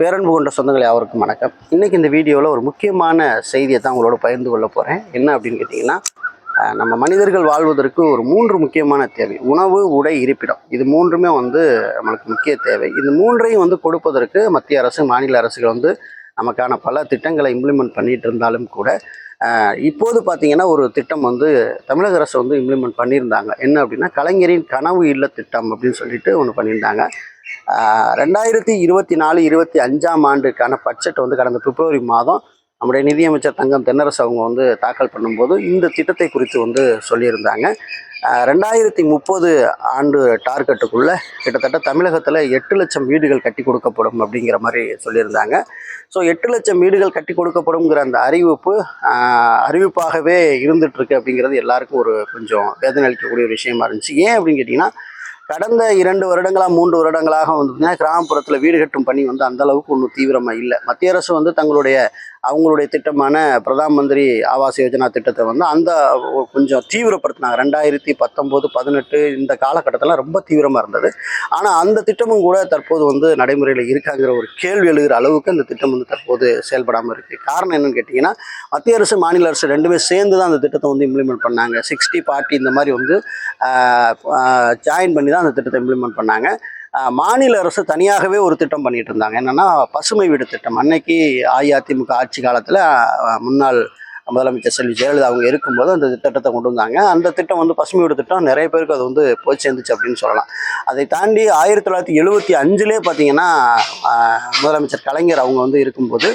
பேரன்பு கொண்ட சொந்தங்கள் யாவருக்கும் வணக்கம். இன்னைக்கு இந்த வீடியோவில் ஒரு முக்கியமான செய்தியை தான் உங்களோட பகிர்ந்து கொள்ள போகிறேன் என்ன அப்படின்னு கேட்டிங்கன்னா நம்ம மனிதர்கள் வாழ்வதற்கு ஒரு மூன்று முக்கியமான தேவை. உணவு உடை இருப்பிடம். இது மூன்றுமே வந்து நம்மளுக்கு முக்கிய தேவை. இது மூன்றையும் வந்து கொடுப்பதற்கு மத்திய அரசு மாநில அரசுகள் வந்து நமக்கான பல திட்டங்களை இம்ப்ளிமெண்ட் பண்ணிகிட்டு இருந்தாலும் கூட இப்போது பார்த்தீங்கன்னா ஒரு திட்டம் வந்து தமிழக அரசு வந்து இம்ப்ளிமெண்ட் பண்ணியிருந்தாங்க. என்ன அப்படின்னா கலைஞரின் கனவு இல்ல திட்டம் அப்படின்னு சொல்லிட்டு ஒன்று பண்ணியிருந்தாங்க. ரெண்டாயிரத்தி இருபத்தி நாலு இருபத்தி அஞ்சாம் ஆண்டுக்கான பட்ஜெட் வந்து கடந்த பிப்ரவரி மாதம் நம்முடைய நிதியமைச்சர் தங்கம் தென்னரசு அவங்க வந்து தாக்கல் பண்ணும்போது இந்த திட்டத்தை குறித்து வந்து சொல்லியிருந்தாங்க. ரெண்டாயிரத்தி முப்பது ஆண்டு டார்கெட்டுக்குள்ளே கிட்டத்தட்ட தமிழகத்தில் எட்டு லட்சம் வீடுகள் கட்டி கொடுக்கப்படும் அப்படிங்கிற மாதிரி சொல்லியிருந்தாங்க. ஸோ எட்டு லட்சம் வீடுகள் கட்டி கொடுக்கப்படுங்கிற அந்த அறிவிப்பு அறிவிப்பாகவே இருந்துகிட்ருக்கு அப்படிங்கிறது எல்லாருக்கும் ஒரு கொஞ்சம் வேதனை அளிக்கக்கூடிய ஒரு விஷயமா இருந்துச்சு. ஏன் அப்படின்னு கேட்டிங்கன்னா கடந்த இரண்டு வருடங்களாக மூன்று வருடங்களாக வந்து கிராமப்புறத்தில் வீடு கட்டும் பணி வந்து அந்த அளவுக்கு ஒன்றும் தீவிரமாக இல்லை. மத்திய அரசு வந்து தங்களுடைய அவங்களுடைய திட்டமான பிரதான் மந்திரி ஆவாஸ் யோஜனா திட்டத்தை வந்து அந்த கொஞ்சம் தீவிரப்படுத்தினாங்க. ரெண்டாயிரத்தி பத்தொம்போது பதினெட்டு இந்த காலகட்டத்தில் ரொம்ப தீவிரமாக இருந்தது. ஆனால் அந்த திட்டமும் கூட தற்போது வந்து நடைமுறையில் இருக்காங்கிற ஒரு கேள்வி எழுகிற அளவுக்கு அந்த திட்டம் வந்து தற்போது செயல்படாமல் இருக்குது காரணம் என்னன்னு கேட்டிங்கன்னா மத்திய அரசு மாநில அரசு ரெண்டுமே சேர்ந்து தான் அந்த திட்டத்தை வந்து இம்ப்ளிமெண்ட் பண்ணாங்க. சிக்ஸ்டி பார்ட்டி இந்த மாதிரி வந்து ஜாயின் பண்ணி தான் அந்த திட்டத்தை இம்ப்ளிமெண்ட் பண்ணாங்க. மாநில அரசு தனியாகவே ஒரு திட்டம் பண்ணிட்டு இருந்தாங்க என்னன்னா பசுமை வீடு திட்டம். அன்னைக்கு அஇஅதிமுக ஆட்சி காலத்தில் முன்னாள் முதலமைச்சர் செல்வி ஜெயலலிதா அவங்க இருக்கும்போது அந்த திட்டத்தை கொண்டு வந்தாங்க. அந்த திட்டம் வந்து பசுமை வீடு திட்டம் நிறைய பேருக்கு அது வந்து போய் சேர்ந்துச்சு அப்படின்னு சொல்லலாம். அதை தாண்டி ஆயிரத்தி தொள்ளாயிரத்தி எழுபத்தி அஞ்சுலேயே பார்த்தீங்கன்னா முதலமைச்சர் கலைஞர் அவங்க வந்து இருக்கும்போது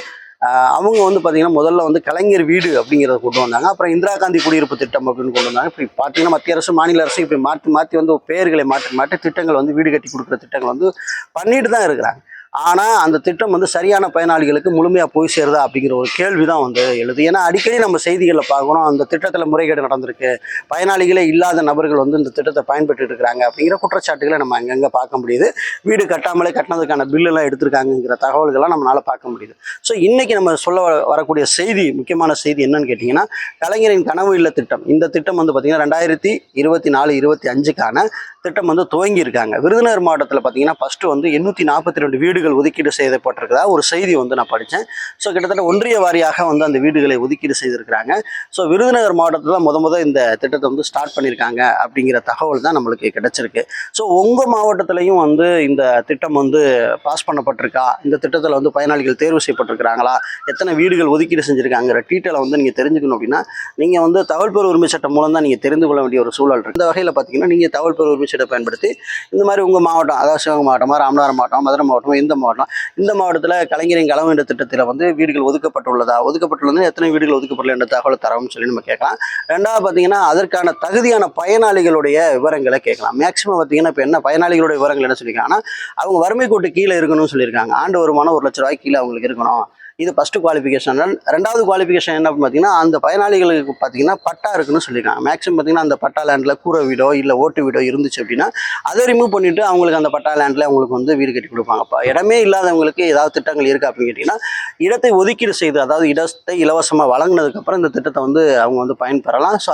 அவங்க வந்து பார்த்தீங்கன்னா முதல்ல வந்து கலைஞர் வீடு அப்படிங்கிறத கொண்டு வந்தாங்க. அப்புறம் இந்திரா காந்தி குடியிருப்பு திட்டம் அப்படின்னு கொண்டு வந்தாங்க. இப்படி பார்த்தீங்கன்னா மத்திய அரசு மாநில அரசு இப்படி மாற்றி மாற்றி வந்து பெயர்களை மாற்றி மாற்றி திட்டங்கள் வந்து வீடு கட்டி கொடுக்குற திட்டங்கள் வந்து பண்ணிட்டு தான் இருக்கிறாங்க. ஆனால் அந்த திட்டம் வந்து சரியான பயனாளிகளுக்கு முழுமையாக போய் சேருதா அப்படிங்கிற ஒரு கேள்வி தான் வந்து எழுது. ஏன்னா அடிக்கடி நம்ம செய்திகளில் பார்க்குறோம் அந்த திட்டத்தில் முறைகேடு நடந்திருக்கு. பயனாளிகளே இல்லாத நபர்கள் வந்து இந்த திட்டத்தை பயன்பட்டு இருக்கிறாங்க அப்படிங்கிற குற்றச்சாட்டுகளை நம்ம அங்கங்கே பார்க்க முடியுது. வீடு கட்டாமலே கட்டினதுக்கான பில்லெல்லாம் எடுத்திருக்காங்கங்கிற தகவல்கள்லாம் நம்மளால் பார்க்க முடியுது. ஸோ இன்றைக்கி நம்ம சொல்ல வர- வரக்கூடிய செய்தி முக்கியமான செய்தி என்னன்னு கேட்டிங்கன்னா கலைஞரின் கனவு இல்ல திட்டம். இந்த திட்டம் வந்து பார்த்திங்கன்னா ரெண்டாயிரத்தி இருபத்தி நாலு இருபத்தி அஞ்சுக்கான திட்டம் வந்து துவங்கியிருக்காங்க. விருதுநகர் மாவட்டத்தில் பார்த்தீங்கன்னா ஃபஸ்ட்டு வந்து எண்ணூற்றி நாற்பத்தி ரெண்டு வீடுகள் ஒதுக்கீடு செய்யப்பட்டிருக்கிறதா ஒரு செய்தி வந்து நான் படித்தேன் ஸோ கிட்டத்தட்ட ஒன்றிய வாரியாக வந்து அந்த வீடுகளை ஒதுக்கீடு செய்திருக்கிறாங்க. ஸோ விருதுநகர் மாவட்டத்தில் முத முத இந்த திட்டத்தை வந்து ஸ்டார்ட் பண்ணியிருக்காங்க அப்படிங்கிற தகவல் தான் நம்மளுக்கு கிடைச்சிருக்கு. ஸோ உங்கள் மாவட்டத்திலையும் வந்து இந்த திட்டம் வந்து பாஸ் பண்ணப்பட்டிருக்கா? இந்த திட்டத்தில் வந்து பயனாளிகள் தேர்வு செய்யப்பட்டிருக்கிறாங்களா? எத்தனை வீடுகள் ஒதுக்கீடு செஞ்சுருக்காங்கிற டீட்டெயிலை வந்து நீங்கள் தெரிஞ்சுக்கணும் அப்படின்னா நீங்கள் வந்து தகவல் பெறு உரிமை சட்டம் மூலம் தான் நீங்கள் தெரிந்து கொள்ள வேண்டிய ஒரு சூழல் இருக்குது இந்த வகையில் பார்த்தீங்கன்னா நீங்கள் தகவல் பெறு உரிமை சட்டத்தை பயன்படுத்தி இந்த மாதிரி உங்கள் மாவட்டம் அதாவது சிவகங்கை மாவட்டமாக ராமநாதபுரம் மாவட்டம் மதுரை மாவட்டம் இந்த மாவட்டம். இந்த மாவட்டத்தில் கலைஞரின் களம் என்ற திட்டத்தில் வந்து வீடுகள் ஒதுக்கப்பட்டுள்ளதா? ஒதுக்கப்பட்டுள்ளது எத்தனை வீடுகள் ஒதுக்கப்படல என்ற தகவல் தரவும் சொல்லி நம்ம கேட்கலாம். ரெண்டாவது பார்த்தீங்கன்னா அதற்கான தகுதியான பயனாளிகளுடைய விவரங்களை கேட்கலாம். மேக்சிமம் பார்த்தீங்கன்னா இப்போ என்ன பயனாளிகளுடைய விவரங்கள் என்ன சொல்லியிருக்காங்கன்னா அவங்க வறுமை கூட்டு கீழே இருக்கணும்னு சொல்லியிருக்காங்க. ஆண்டு வருமானம் ஒரு லட்ச ரூபாய் கீழே அவங்களுக்கு இருக்கணும். இது ஃபஸ்ட்டு குவாலிஃபிகேஷன் ரெண்டாவது குவாலிஃபிகேஷன் என்ன பார்த்தீங்கன்னா அந்த பயனாளிகளுக்கு பார்த்தீங்கன்னா பட்டா இருக்குன்னு சொல்லியிருக்காங்க மேக்ஸிமம் பார்த்தீங்கன்னா அந்த பட்டா லேண்டில் கூரை வீடோ இல்லை ஓட்டு வீடோ இருந்துச்சு அப்படின்னா அதை ரிமூவ் பண்ணிவிட்டு அவங்களுக்கு அந்த பட்டா லேண்டில் அவங்களுக்கு வந்து வீடு கட்டி கொடுப்பாங்க இடமே இல்லாதவங்களுக்கு ஏதாவது திட்டங்கள் இருக்கா அப்படின்னு கேட்டிங்கன்னா இடத்தை ஒதுக்கீடு செய்து அதாவது இடத்தை இலவசமாக வழங்கினதுக்கப்புறம் இந்த திட்டத்தை வந்து அவங்க வந்து பயன்பெறலாம். ஸோ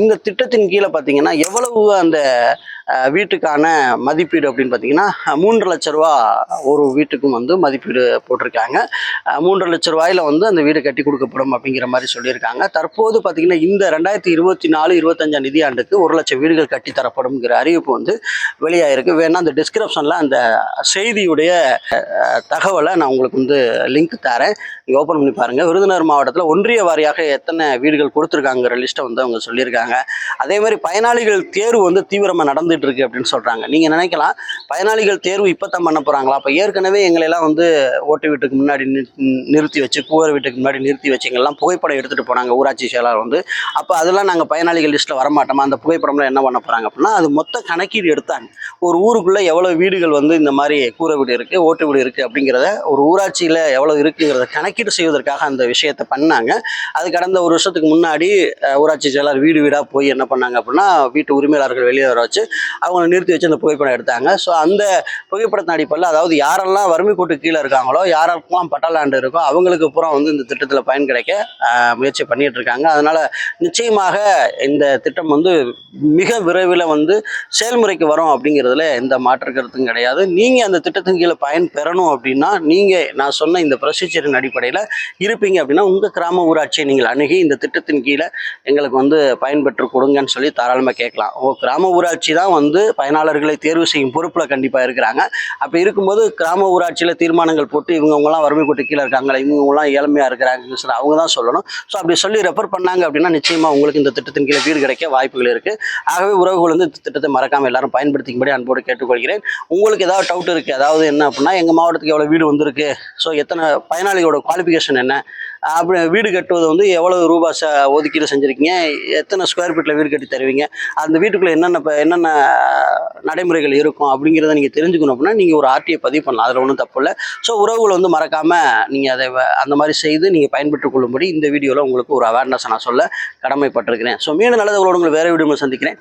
இந்த திட்டத்தின் கீழே பார்த்தீங்கன்னா எவ்வளவு அந்த வீட்டுக்கான மதிப்பீடு அப்படின்னு பார்த்தீங்கன்னா மூன்று லட்ச ரூபா ஒரு வீட்டுக்கும் வந்து மதிப்பீடு போட்டிருக்காங்க. மூன்று லட்ச ரூபாயில் வந்து அந்த வீடு கட்டி கொடுக்கப்படும் அப்படிங்கிற மாதிரி சொல்லியிருக்காங்க. தற்போது பார்த்தீங்கன்னா இந்த ரெண்டாயிரத்தி இருபத்தி நாலு இருபத்தஞ்சாம் நிதியாண்டுக்கு ஒரு லட்சம் வீடுகள் கட்டி தரப்படும்ங்கிற அறிவிப்பு வந்து வெளியாயிருக்கு. வேணால் அந்த டிஸ்கிரிப்ஷனில் அந்த செய்தியுடைய தகவலை நான் உங்களுக்கு வந்து லிங்க் தரேன். நீங்கள் ஓப்பன் பண்ணி பாருங்கள் விருதுநகர் மாவட்டத்தில் ஒன்றிய வாரியாக எத்தனை வீடுகள் கொடுத்துருக்காங்கிற லிஸ்ட்டை வந்து அவங்க சொல்லியிருக்காங்க. அதே மாதிரி பயனாளிகள் தேர்வு வந்து தீவிரமாக நடந்துட்டு இருக்கு அப்படின்னு சொல்கிறாங்க நீங்கள் நினைக்கலாம் பயனாளிகள் தேர்வு இப்போ தான் பண்ண போகிறாங்களா அப்போ ஏற்கனவே எங்களெல்லாம் வந்து ஓட்டு வீட்டுக்கு முன்னாடி நி- நிறுத்தி வச்சு கூரை வீட்டுக்கு முன்னாடி நிறுத்தி வச்சு எங்கெல்லாம் புகைப்படம் எடுத்துகிட்டு போனாங்க ஊராட்சி செயலாளர் வந்து. அப்போ அதெல்லாம் நாங்கள் பயனாளிகள் லிஸ்ட்டில் வரமாட்டோமா? அந்த புகைப்படம்லாம் என்ன பண்ண போகிறாங்க அப்படின்னா அது மொத்த கணக்கீடு எடுத்தாங்க. ஒரு ஊருக்குள்ளே எவ்வளோ வீடுகள் வந்து இந்த மாதிரி கூரை வீடு இருக்குது ஓட்டு வீடு இருக்குது அப்படிங்கிறத ஒரு ஊராட்சியில் எவ்வளோ இருக்குது அப்படிங்கிறத கணக்கீடு செய்வதற்காக அந்த விஷயத்தை பண்ணாங்க. அது கடந்த ஒரு வருஷத்துக்கு முன்னாடி ஊராட்சி செயலாளர் வீடு வீடாக போய் என்ன பண்ணாங்க அப்படின்னா வீட்டு உரிமையாளர்கள் வெளியே வர வச்சு அவங்கள நிறுத்தி வச்சு அந்த புகைப்படம் எடுத்தாங்க. ஸோ அந்த புகைப்படத்தின் அடிப்படையில் அதாவது யாரெல்லாம் வறுமை கூட்டு கீழே இருக்காங்களோ யாரெல்லாம் பட்டா இருக்கோ அவங்களுக்கு பூரா வந்து இந்த திட்டத்தில் பயன் கிடைக்க முயற்சி பண்ணிட்டு இருக்காங்க. அதனால நிச்சயமாக இந்த திட்டம் வந்து மிக விரைவில் வந்து செயல்முறைக்கு வரும் அப்படிங்கிறதுல எந்த மாற்று கருத்தும் கிடையாது. நீங்கள் அந்த திட்டத்தின் கீழே பயன் பெறணும் அப்படின்னா நீங்கள் நான் சொன்ன இந்த ப்ரொசீஜரின் அடிப்படையில் இருப்பீங்க அப்படின்னா உங்கள் கிராம ஊராட்சியை நீங்கள் அணுகி இந்த திட்டத்தின் கீழே எங்களுக்கு வந்து பயன்பெற்று கொடுங்கன்னு சொல்லி தாராளமாக கேட்கலாம். ஓ கிராம ஊராட்சி தான் வந்து பயனாளர்களை தேர்வு செய்யும் பொறுப்பில் கண்டிப்பாக இருக்கிறாங்க. அப்படி இருக்கும்போது கிராம ஊராட்சியில் தீர்மானங்கள் போட்டு இவங்கவங்களாம் வறுமை கொட்டு கீழே இருக்காங்களே இவங்கலாம் ஏழ்மையாக இருக்கிறாங்கன்னு சொல்லி அவங்க தான் சொல்லணும். ஸோ அப்படி சொல்லி ரெஃபர் பண்ணாங்க அப்படின்னா நிச்சயமாக உங்களுக்கு இந்த திட்டத்தின் கீழே வீடு கிடைக்க வாய்ப்புகள் இருக்குது ஆகவே உறவுகள் வந்து இந்த திட்டத்தை மறக்காமல் எல்லாரும் பயன்படுத்திக்கும்படி அன்போடு கேட்டுக்கொள்கிறேன். உங்களுக்கு ஏதாவது டவுட் இருக்குது அதாவது என்ன அப்படின்னா எங்கள் மாவட்டத்துக்கு எவ்வளோ வீடு வந்திருக்கு ஸோ எத்தனை பயனாளிகளோட குவாலிஃபிகேஷன் என்ன? அப்படி வீடு கட்டுவது வந்து எவ்வளவு ரூபாய் ச ஒதுக்கீடு செஞ்சுருக்கீங்க? எத்தனை ஸ்கொயர் ஃபீட்டில் வீடு கட்டி தருவீங்க? அந்த வீட்டுக்குள்ளே என்னென்ன இப்போ என்னென்ன நடைமுறைகள் இருக்கும் அப்படிங்கிறத நீங்கள் தெரிஞ்சுக்கணும் அப்படின்னா நீங்கள் ஒரு ஆர்டியை பதிவு பண்ணலாம். அதில் ஒன்றும் தப்பு இல்லை. ஸோ உறவுகளை வந்து மறக்காமல் நீங்கள் அதை வ- அந்த மாதிரி செய்து நீங்கள் பயன்பெற்றுக் கொள்ளும்படி இந்த வீடியோவில் உங்களுக்கு ஒரு அவேர்னஸ் நான் சொல்ல கடமைப்பட்டிருக்கிறேன். ஸோ மீண்டும் நல்லது உங்களோட உங்களை வேறு வீடியோவில் சந்திக்கிறேன்.